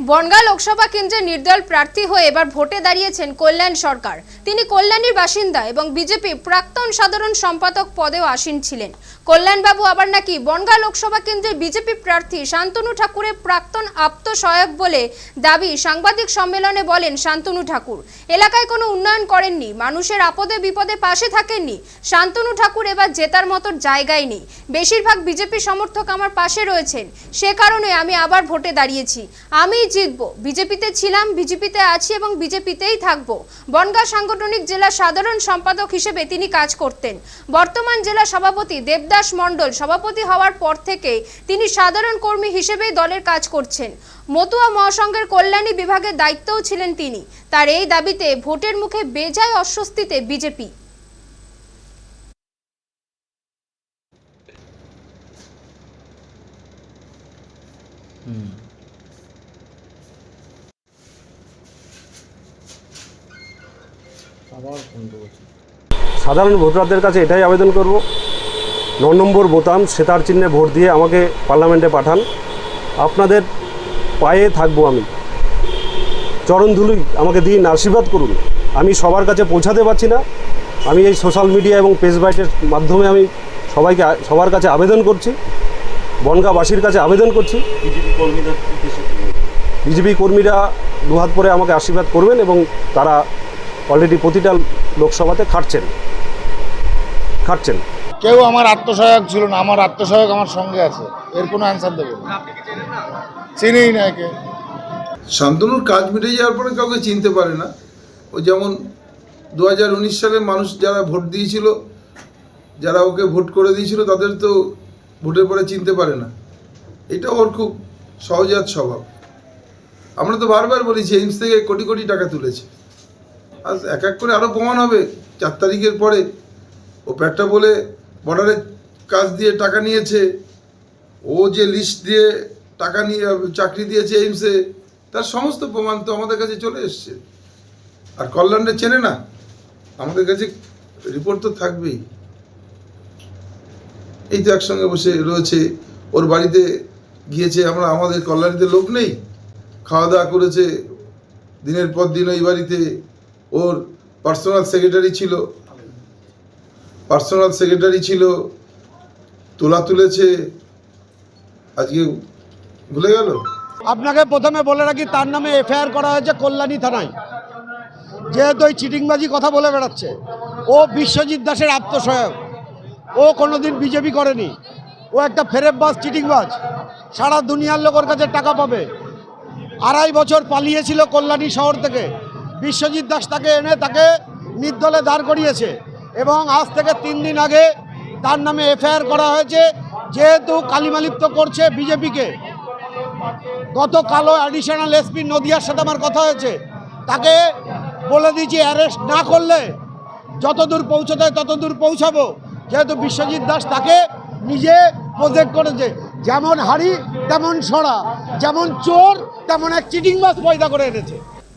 বনগাঁ লোকসভা কেন্দ্রে নির্দল প্রার্থী হয়ে এবার ভোটে দাঁড়িয়েছেন কল্যাণ সরকার। তিনি কল্যাণীর বাসিন্দা এবং বিজেপি প্রাক্তন সাধারণ সম্পাদক পদেও আসীন ছিলেন। কল্যাণবাবু আবার নাকি বনগাঁ লোকসভা কেন্দ্রের বিজেপি প্রার্থী শান্তনু ঠাকুরের প্রাক্তন আপ্ত সহায়ক বলে দাবি সাংবাদিক সম্মেলনে বলেন শান্তনু ঠাকুর। এলাকায় কোনো উন্নয়ন করেননি, মানুষের আপদে বিপদে পাশে থাকেননি। শান্তনু ঠাকুর এবার জেতার মতো জায়গায় নেই। বেশিরভাগ বিজেপি সমর্থক আমার পাশে রয়েছেন। সে কারণে আমি আবার ভোটে দাঁড়িয়েছি। আমিই জিতব। বিজেপিতে ছিলাম, বিজেপিতে আছি এবং বিজেপিতেই থাকব। বনগাঁ সাংগঠনিক জেলা সাধারণ সম্পাদক হিসেবে তিনি কাজ করতেন। বর্তমান জেলা সভাপতি দেবদাস মণ্ডল সভাপতি হওয়ার পর থেকে তিনি সাধারণ কর্মী হিসেবেই দলের কাজ করছেন। মতুয়া মহাসংঘের কল্যাণী বিভাগের দায়িত্বও ছিলেন তিনি। তার এই দাবিতে ভোটের মুখে বেজায় অস্বস্তিতে বিজেপি। সাধারণ ভোটারদের কাছে এটাই আবেদন করব। ন নম্বর বোতাম সেতার চিহ্নে ভোট দিয়ে আমাকে পার্লামেন্টে পাঠান। আপনাদের পায়ে থাকব আমি। চরণধুলি আমাকে দিন আশীর্বাদ করুন। আমি সবার কাছে পৌঁছাতে পারছি না। আমি এই সোশ্যাল মিডিয়া এবং পেজ বাইটের মাধ্যমে আমি সবাইকে সবার কাছে আবেদন করছি। বনগাঁবাসীর কাছে আবেদন করছি। বিজেপি কর্মীরা দুহাত পরে আমাকে আশীর্বাদ করবেন এবং তারা অলরেডি প্রতিটা লোকসভাতে খাটছেন। খাটছেন। কেউ আমার আত্মসহায়ক ছিল না আমার আত্মসহায়ক আমার সঙ্গে আছে এর কোনো অ্যান্সার দেবে না। চিনিই না একে। শান্তনুর কাজ মিটে যাওয়ার পরে কাউকে চিনতে পারে না। ও যেমন দু হাজার উনিশ সালে মানুষ যারা ভোট দিয়েছিল যারা ওকে ভোট করে দিয়েছিল তাদের তো ভোটের পরে চিনতে পারে না। এটা ওর খুব সহজাত স্বভাব। আমরা তো বারবার বলেছি এইমস থেকে কোটি কোটি টাকা তুলেছে। আজ এক এক করে আরও প্রমাণ হবে। চার তারিখের পরে ও প্যাটটা বলে বর্ডারের কাজ দিয়ে টাকা নিয়েছে। ও যে লিস্ট দিয়ে টাকা নিয়ে, চাকরি দিয়েছে এইমসে, তার সমস্ত প্রমাণ তো আমাদের কাছে চলে এসছে। আর কল্যাণটা চেনে না। আমাদের কাছে রিপোর্ট তো থাকবেই। এই তো একসঙ্গে বসে রয়েছে। ওর বাড়িতে গিয়েছে আমরা, আমাদের কল্যাণীতে লোক নেই। খাওয়া দাওয়া করেছে। দিনের পর দিন ওই বাড়িতে ওর পার্সোনাল সেক্রেটারি ছিল। পার্সোনাল সেক্রেটারি ছিল, তোলা তুলেছে। আজকে ভুলে গেল? আপনাকে প্রথমে বলে রাখি, তার নামে এফআইআর করা হয়েছে কল্যাণী থানায়। যেহেতু ওই চিটিংবাজি কথা বলে বেড়াচ্ছে, ও বিশ্বজিৎ দাসের আত্মসহায়ক। ও কোনোদিন বিজেপি করেনি। ও একটা ফেরেববাজ, চিটিংবাজ। সারা দুনিয়ার লোকের কাছে টাকা পাবে। আড়াই বছর পালিয়েছিল কল্যাণী শহর থেকে। বিশ্বজিৎ দাস তাকে এনে তাকে নির্দলে দাঁড় করিয়েছে এবং আজ থেকে তিন দিন আগে তার নামে এফআইআর করা হয়েছে, যেহেতু কালিমালিপ্ত করছে বিজেপিকে। গতকালও অ্যাডিশনাল এসপি নদিয়ার সাথে আমার কথা হয়েছে। তাকে বলে দিয়েছি অ্যারেস্ট না করলে যতদূর পৌঁছতে হয় ততদূর পৌঁছাবো। যেহেতু বিশ্বজিৎ দাস তাকে নিজে প্রজেক্ট করেছে। যেমন হাড়ি, তেমন সরা যেমন চোর, তেমন এক চিটিং মাছ পয়দা করে এনেছে।